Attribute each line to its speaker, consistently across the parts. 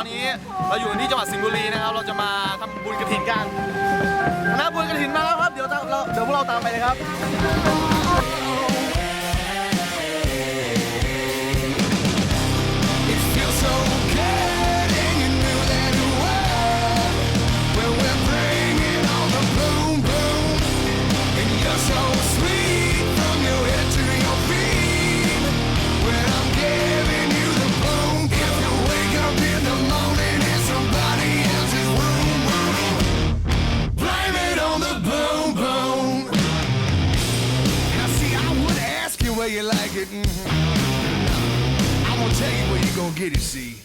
Speaker 1: ตอนนี้เราอยู่ที่จังหวัดสิงห์บุรีนะครับ เราจะมาทำบุญกระถินกันคณะบุญกระถินมาแล้วครับ เดี๋ยวเราเดี๋ยวพวกเราตามไปเลยครับ
Speaker 2: like it. mhm. I'm gonna tell you where you gonna get it, see.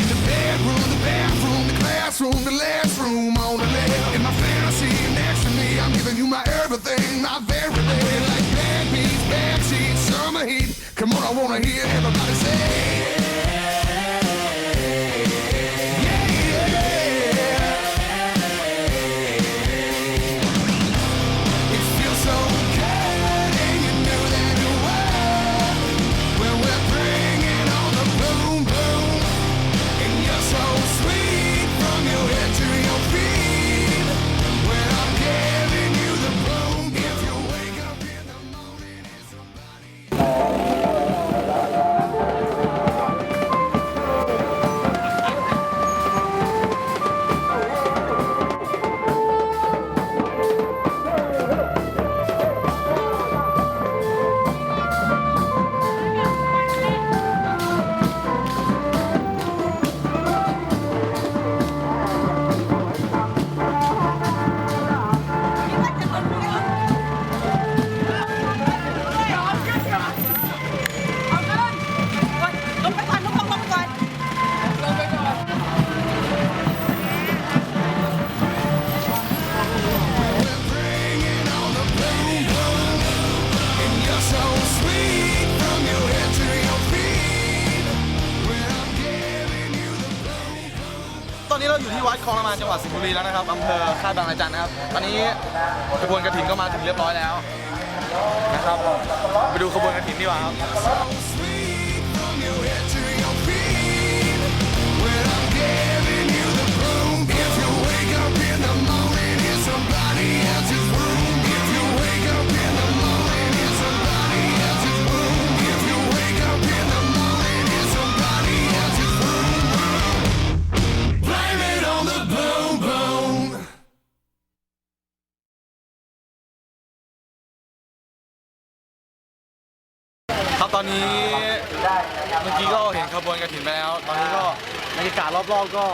Speaker 2: In the bedroom, the bathroom, the classroom, the last room on the left. In my fantasy, next to me, I'm giving you my everything, my very best. Like bad beats, bad sheets, summer heat. Come on, I wanna hear everybody say.
Speaker 1: คลองละมานจังหวัดสิงห์บุรีแล้วนะครับอำเภอค่ายบางระจันนะครับ ตอนนี้ขบวนกระถินก็มาถึงเรียบร้อยแล้วนะครับ ไปดูขบวนกระถินดีกว่าครับ ครับตอนนี้เมื่อกี้ก็เห็นขบวนกระถินไปแล้ว ตอนนี้ก็บรรยากาศรอบๆก็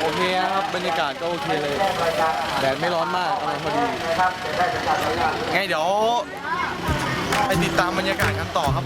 Speaker 1: โอเคนะครับบรรยากาศก็โอเคเลยแดดไม่ร้อนมากกำลังพอดีไงเดี๋ยวไปติดตามบรรยากาศกันต่อครับ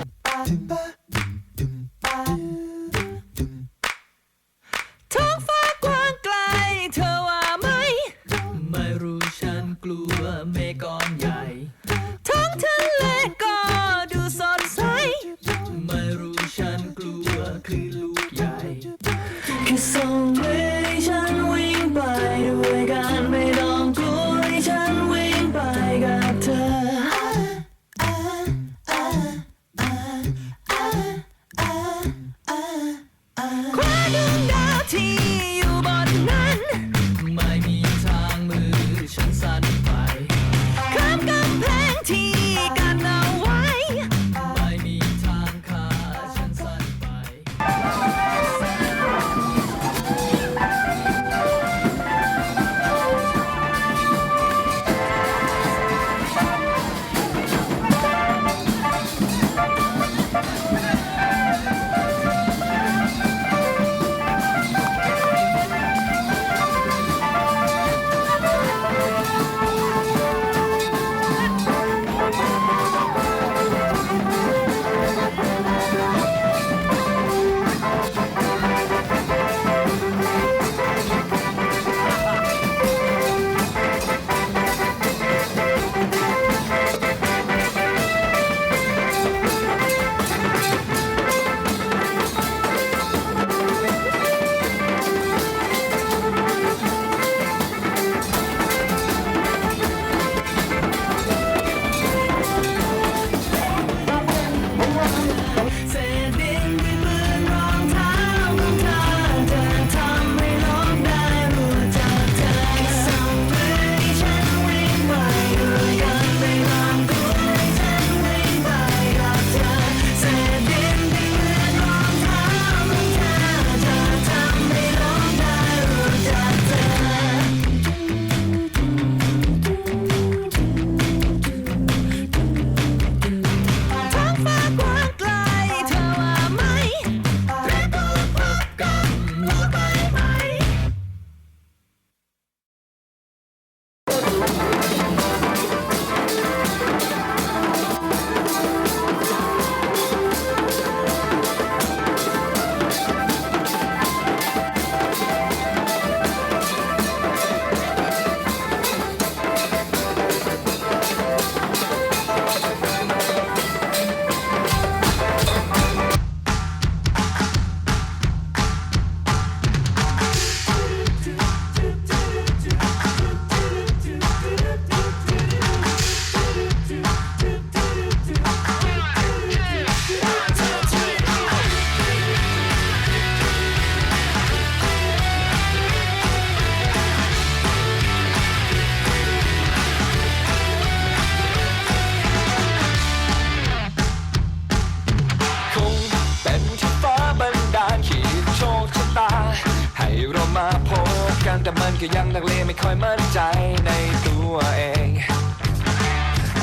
Speaker 3: แต่
Speaker 4: มันก็ยังลังเลไม่ค่อยมั่นใจในตัวเอง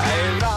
Speaker 4: ไอเรา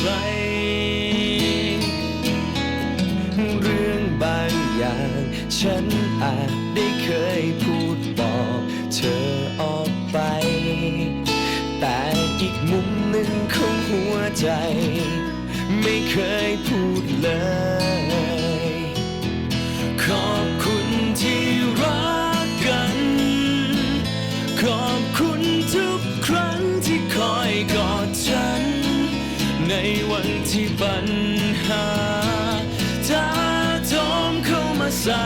Speaker 5: อาจได้เคยพูดบอกเธอออกไป แต่อีกมุมหนึ่งของหัวใจ ไม่เคยพูดเลย ขอบคุณที่รักกัน ขอบคุณทุกครั้งที่คอยกอดฉัน ในวันที่ปัญหาท้าโถมเข้ามาใส่